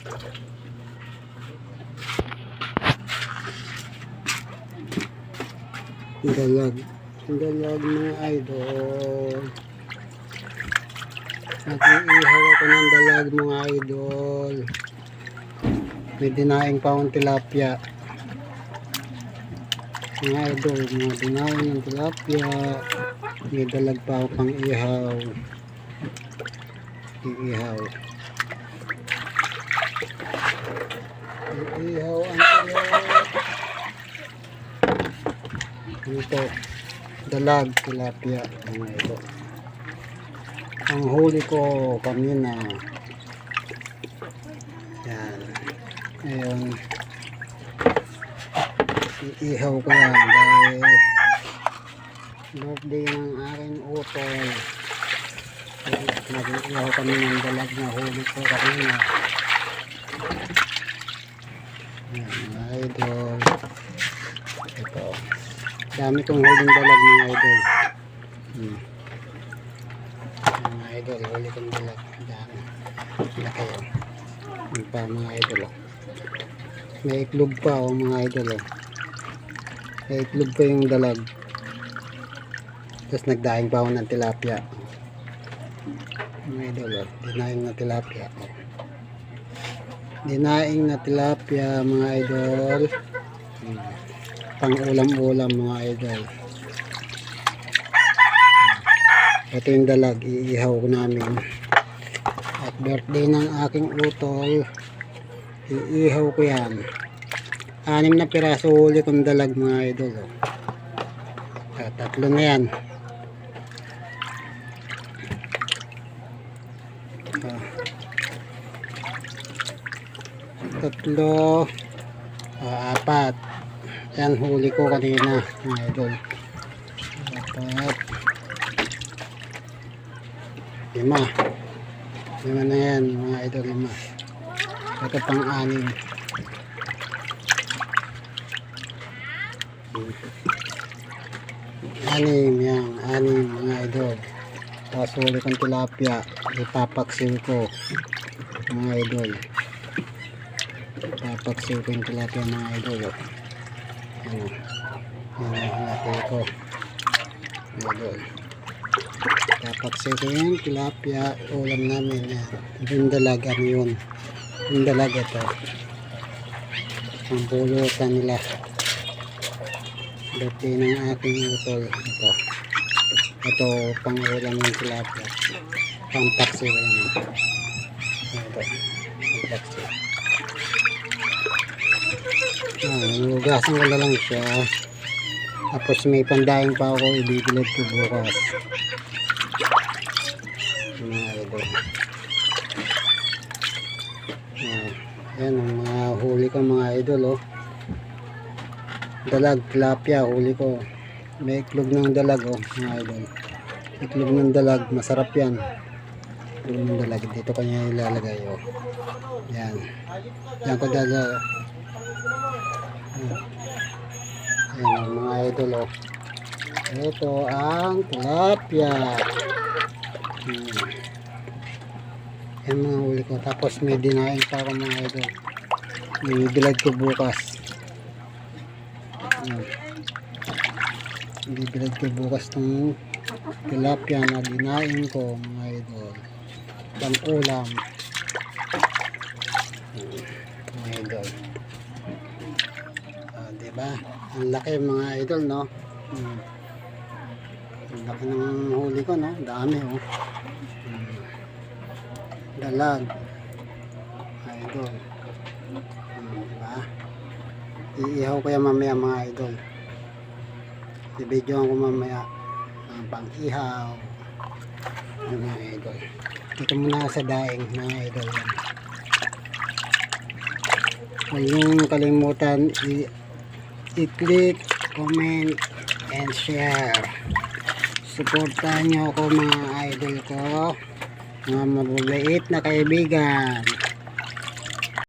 Dalag. Dalag mga idol. Nag-iihaw ako ng dalag mga idol. May dinaing pa akong tilapia. Mga idol, mga dinaing ng tilapia. May dalag pa ako pang ihaw. Iihaw. Iihaw ang tilapia. Ito, dalag, tilapia, mga ito. Ang huli ko kanina, yan, ngayon, iihaw ko yan dahil birthday ng aking utol. Nag-iihaw kami ng dalag na huli ko kanina. Mga idol. Ito. Dami kong huling dalag mga idol. Hmm. Mga idol, huli kong dalag. Dami. Laki oh. Yung pa mga idol oh. May iklog pa oh mga idol oh. May iklog pa yung dalag. Tapos nagdaing pa ako ng tilapia. Mga idol oh. Dinaing na tilapia oh. Dinaing na tilapia mga idol. Pang ulam-ulam mga idol. Ito yung dalag, iihaw ko namin. At birthday ng aking utol, iihaw ko yan. Anim na piraso huli kong dalag mga idol. Oh. At tatlo na yan. Ah. Tatlo, ah, apat. Yan huli ko kanina mga idol. Dapat lima. Lima na yan mga idol lima. Ito pang anim. Anim yan. Anim mga idol. Tapos huli kong tilapia. Ipapaksil ko mga idol. Ko yung tilapia mga idol. Oh. Ano, ano, natin ko. Idol. Ko yung tilapia, ulam namin yan. Yung dalag, ano yun? Yung dalag ito. Ang pulutan nila. Birthday ng aking utol. Ito. Ito, pang ulam ng tilapia. Pang paksi ko yan. Ito. Pang paksi. Ah, nugasan ko na lang siya. Tapos may pandaing pa ako ibibilad ko bukas. Mga idol. Ah, yan ang mga huli ko mga idol oh. Dalag, tilapia, huli ko. May iklog ng dalag oh, mga idol. Iklog ng dalag, masarap yan. Iklog ng dalag, dito kanya ilalagay oh. Yan. Yan ko dalag. Ayan mga idol oh. Ito ang tilapia. Hmm. Yan mga huli ko. Tapos may dinaing pa ako mga idol. May bilad ko bukas. Hmm. Bibilad ko bukas ng tilapia na dinaing ko mga idol. Pang ulam. Hmm. Mga idol. Ah, diba? Ang laki mga idol, no? Hmm. Ang laki ng huli ko, no? Dami, oh. Hmm. Dalag. Idol. Hmm, diba? Iihaw ko yan mamaya mga idol. Ibidyoan ko mamaya ang pang-ihaw. Mga idol. Dito muna sa daing mga idol. Yan. Huwag niyong kalimutan i- i-click, comment, and share. Suportahan niyo ako mga idol ko. Mga mababait na kaibigan.